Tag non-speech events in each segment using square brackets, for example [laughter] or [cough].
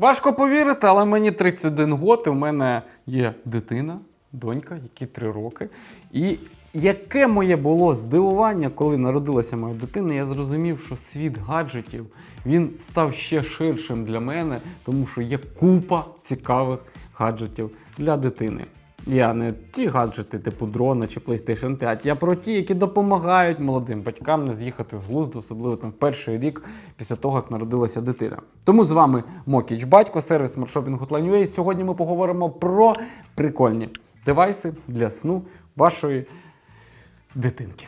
Важко повірити, але мені 31 год, і в мене є дитина, донька, якій 3 роки. І яке моє було здивування, коли народилася моя дитина, я зрозумів, що світ гаджетів він став ще ширшим для мене, тому що є купа цікавих гаджетів для дитини. Я не ті гаджети, типу дрона чи PlayStation 5, я про ті, які допомагають молодим батькам не з'їхати з глузду, особливо там перший рік після того, як народилася дитина. Тому з вами Мокіч Батько, сервіс Smart Тланює. Сьогодні ми поговоримо про прикольні девайси для сну вашої дитинки.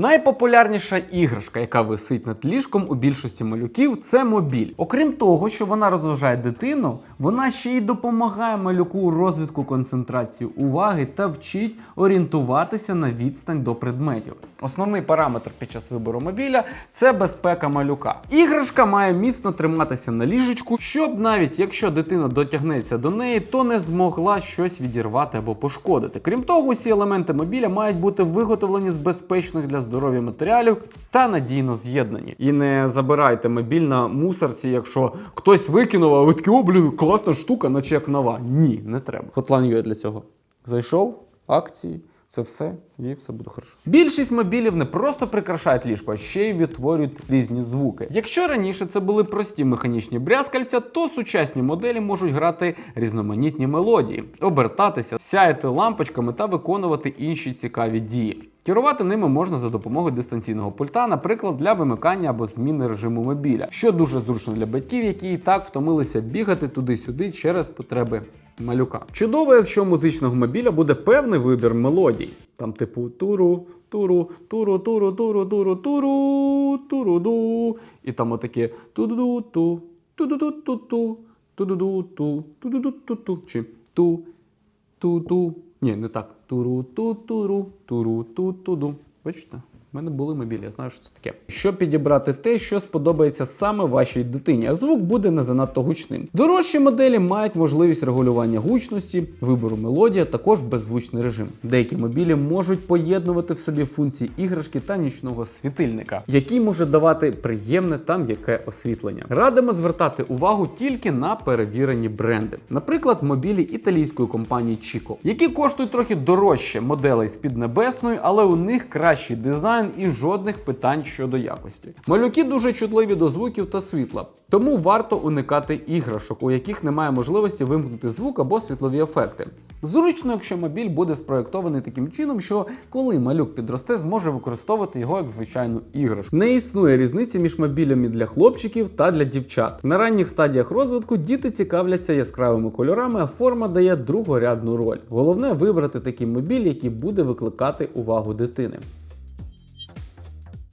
Найпопулярніша іграшка, яка висить над ліжком у більшості малюків, це мобіль. Окрім того, що вона розважає дитину, вона ще й допомагає малюку у розвитку концентрації уваги та вчить орієнтуватися на відстань до предметів. Основний параметр під час вибору мобіля це безпека малюка. Іграшка має міцно триматися на ліжечку, щоб навіть якщо дитина дотягнеться до неї, то не змогла щось відірвати або пошкодити. Крім того, усі елементи мобіля мають бути виготовлені з безпечних для здоров'я матеріалів та надійно з'єднані. І не забирайте мобіль на мусорці, якщо хтось викинув, а ви такі, о, блін, класна штука, наче як нова. Ні, не треба. Hotline є для цього. Зайшов, акції. Це все і все буде хорошо. Більшість мобілів не просто прикрашають ліжко, а ще й відтворюють різні звуки. Якщо раніше це були прості механічні брязкальця, то сучасні моделі можуть грати різноманітні мелодії, обертатися, сяяти лампочками та виконувати інші цікаві дії. Керувати ними можна за допомогою дистанційного пульта, наприклад, для вимикання або зміни режиму мобіля, що дуже зручно для батьків, які і так втомилися бігати туди-сюди через потреби малюка. Чудово, якщо у музичного мобіля буде певний вибір мелодій. Там, типу, туру, туру, туру, туру, туру, туру, туру, туру, ду. І там отаке ту-ду-ду, ту, ту-ду-ду-ту-ту, ту-ду-ду-ту, ту-ду-ду-ту-ту, чи ту, ту-ту. Ні, не так. Туру-ту-туру, туру-ту-ту-ду. Бачите? У мене були мобілі, я знаю, що це таке. Щоб підібрати те, що сподобається саме вашій дитині, а звук буде не занадто гучним. Дорожчі моделі мають можливість регулювання гучності, вибору мелодії, а також беззвучний режим. Деякі мобілі можуть поєднувати в собі функції іграшки та нічного світильника, який може давати приємне та м'яке освітлення. Радимо звертати увагу тільки на перевірені бренди, наприклад, мобілі італійської компанії Chico, які коштують трохи дорожче моделей з Піднебесної, але у них кращий дизайн і жодних питань щодо якості. Малюки дуже чутливі до звуків та світла, тому варто уникати іграшок, у яких немає можливості вимкнути звук або світлові ефекти. Зручно, якщо мобіль буде спроєктований таким чином, що коли малюк підросте, зможе використовувати його як звичайну іграшку. Не існує різниці між мобілями для хлопчиків та для дівчат. На ранніх стадіях розвитку діти цікавляться яскравими кольорами, а форма дає другорядну роль. Головне вибрати такий мобіль, який буде викликати увагу дитини.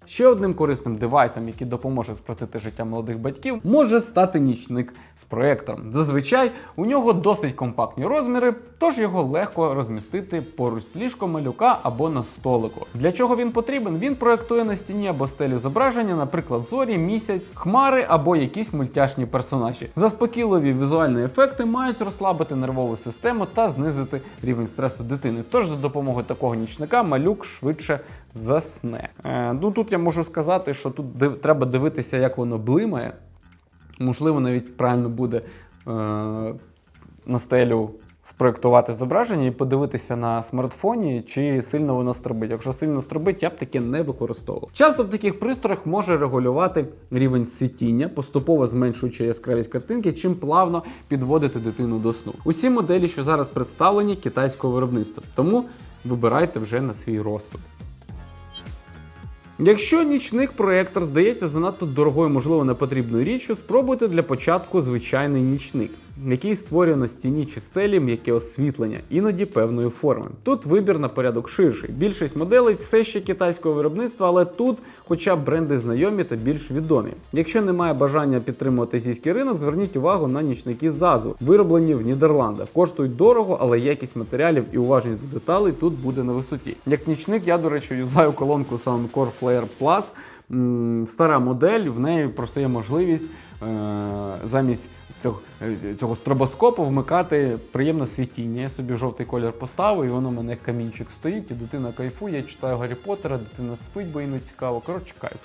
Ще одним корисним девайсом, який допоможе спростити життя молодих батьків, може стати нічник з проектором. Зазвичай у нього досить компактні розміри, тож його легко розмістити поруч з ліжком малюка або на столику. Для чого він потрібен? Він проектує на стіні або стелі зображення, наприклад, зорі, місяць, хмари або якісь мультяшні персонажі. Заспокійливі візуальні ефекти мають розслабити нервову систему та знизити рівень стресу дитини. Тож за допомогою такого нічника малюк швидше засне. Е, ну тут я можу сказати, що тут див- треба дивитися, як воно блимає. Можливо, навіть правильно буде е, на стелю спроектувати зображення і подивитися на смартфоні, чи сильно воно стрибить. Якщо сильно стрибить, я б таке не використовував. Часто в таких пристроях може регулювати рівень світіння, поступово зменшуючи яскравість картинки, чим плавно підводити дитину до сну. Усі моделі, що зараз представлені, китайського виробництва, тому вибирайте вже на свій розсуд. Якщо нічник проектор здається занадто дорогою, можливо, непотрібною річчю, спробуйте для початку звичайний нічник, який створює на стіні чи стелі м'яке освітлення, іноді певної форми. Тут вибір на порядок ширший. Більшість моделей все ще китайського виробництва, але тут хоча б бренди знайомі та більш відомі. Якщо немає бажання підтримувати азійський ринок, зверніть увагу на нічники ЗАЗу, вироблені в Нідерландах. Коштують дорого, але якість матеріалів і уважність до деталей тут буде на висоті. Як нічник, я, до речі, юзаю колонку Soundcore Flare Plus. Стара модель, в неї просто є можливість замість цього, е, цього стробоскопу вмикати приємне світіння. Я собі жовтий колір поставив, і воно в мене як камінчик стоїть, і дитина кайфує, я читаю Гаррі Поттера, дитина спить, бо їй не цікаво. Коротше, кайф.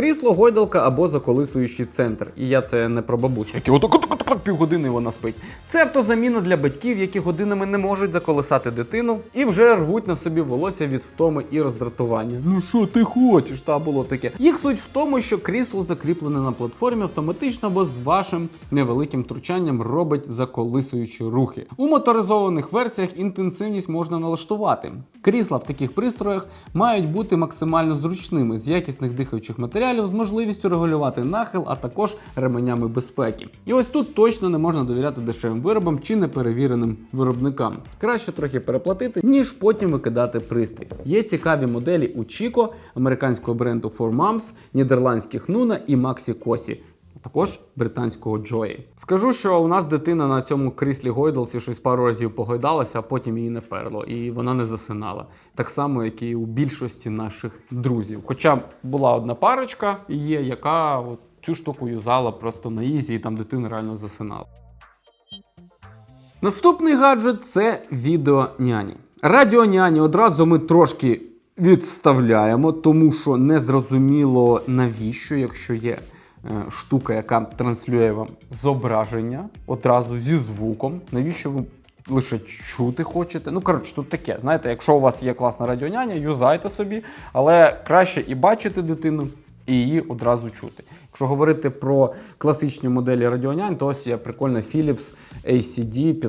Крісло, гойдалка або заколисуючий центр. І я це не про бабусю, які отак отак отак півгодини вона спить. Це автозаміна для батьків, які годинами не можуть заколисати дитину і вже рвуть на собі волосся від втоми і роздратування. Ну що ти хочеш? Та було таке. Їх суть в тому, що крісло закріплене на платформі автоматично або з вашим невеликим втручанням робить заколисуючі рухи. У моторизованих версіях інтенсивність можна налаштувати. Крісла в таких пристроях мають бути максимально зручними з якісних дихаючих матеріалів з можливістю регулювати нахил, а також ременями безпеки. І ось тут точно не можна довіряти дешевим виробам чи неперевіреним виробникам. Краще трохи переплатити, ніж потім викидати пристрій. Є цікаві моделі у Chico, американського бренду 4 Moms, нідерландських Nuna і Maxi Cosi. Також британського Джої. Скажу, що у нас дитина на цьому кріслі гойдалці щось пару разів погойдалася, а потім її не перло, і вона не засинала. Так само, як і у більшості наших друзів. Хоча була одна парочка, є, яка от цю штуку юзала просто на ізі, і там дитина реально засинала. Наступний гаджет це відеоняні. Радіоняні одразу ми трошки відставляємо, тому що не зрозуміло навіщо, якщо є штука, яка транслює вам зображення одразу зі звуком. Навіщо ви лише чути хочете? Ну, коротше, тут таке. Знаєте, якщо у вас є класна радіоняня, юзайте собі, але краще і бачити дитину. І її одразу чути. Якщо говорити про класичні моделі радіонянь, то ось є прикольна Philips ACD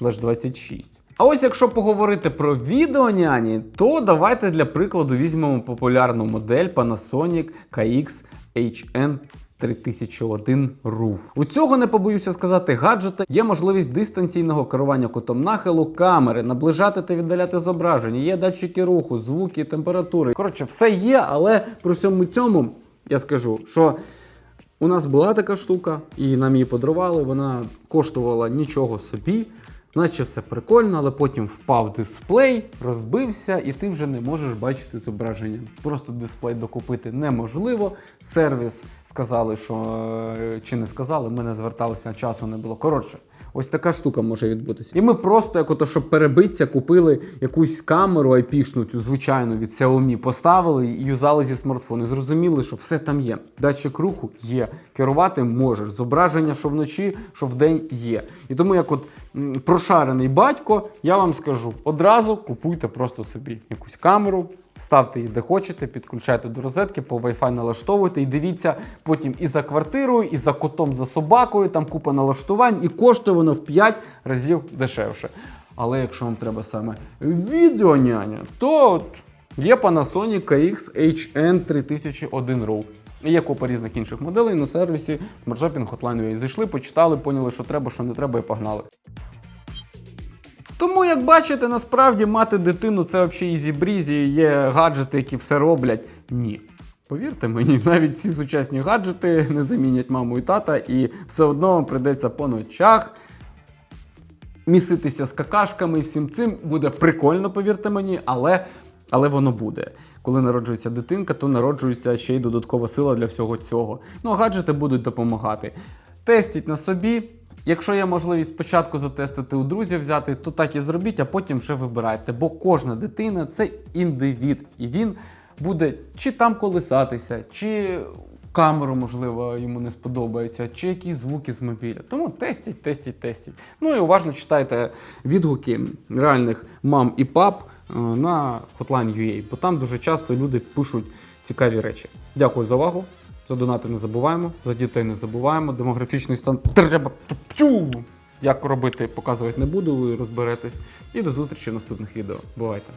502-26. А ось якщо поговорити про відеоняні, то давайте для прикладу візьмемо популярну модель Panasonic KX HN 3001 RUF. У цього не побоюся сказати гаджета є можливість дистанційного керування кутом нахилу камери, наближати та віддаляти зображення, є датчики руху, звуки, температури. Коротше, все є, але при всьому цьому я скажу, що у нас була така штука, і нам її подарували. Вона коштувала нічого собі. Наче все прикольно, але потім впав дисплей, розбився, і ти вже не можеш бачити зображення. Просто дисплей докупити неможливо. Сервіс сказали, що е, чи не сказали, ми не зверталися, часу не було. Коротше, ось така штука може відбутися. І ми просто, як ото, щоб перебитися, купили якусь камеру айпішну, цю звичайну від Xiaomi, поставили і юзали зі смартфону. Зрозуміли, що все там є. Датчик руху є, керувати можеш. Зображення, що вночі, що вдень є. І тому, як от м, прошарений батько, я вам скажу: одразу купуйте просто собі якусь камеру. Ставте її де хочете, підключайте до розетки, по Wi-Fi налаштовуйте і дивіться потім і за квартирою, і за котом, за собакою, там купа налаштувань, і коштує воно в 5 разів дешевше. Але якщо вам треба саме відеоняня, то є Panasonic KX HN 3001 RAW. Є купа різних інших моделей на сервісі Shopping Hotline Зайшли, почитали, поняли, що треба, що не треба, і погнали. Тому, як бачите, насправді мати дитину це взагалі ізі-брізі, є гаджети, які все роблять. Ні. Повірте мені, [laughs] навіть всі сучасні гаджети не замінять маму і тата, і все одно прийдеться по ночах міситися з какашками і всім цим буде прикольно, повірте мені, але, але воно буде. Коли народжується дитинка, то народжується ще й додаткова сила для всього цього. Ну, а гаджети будуть допомагати. Тестіть на собі. Якщо є можливість спочатку затестити у друзів взяти, то так і зробіть, а потім вже вибирайте. Бо кожна дитина це індивід, і він буде чи там колисатися, чи камеру, можливо, йому не сподобається, чи якісь звуки з мобіля. Тому тестіть, тестіть, тестіть. Ну і уважно читайте відгуки реальних мам і пап е, на Hotline.ua, бо там дуже часто люди пишуть цікаві речі. Дякую за увагу. За донати не забуваємо, за дітей не забуваємо. Демографічний стан треба Тю! Як робити, показувати не буду, ви розберетесь. І до зустрічі в наступних відео. Бувайте!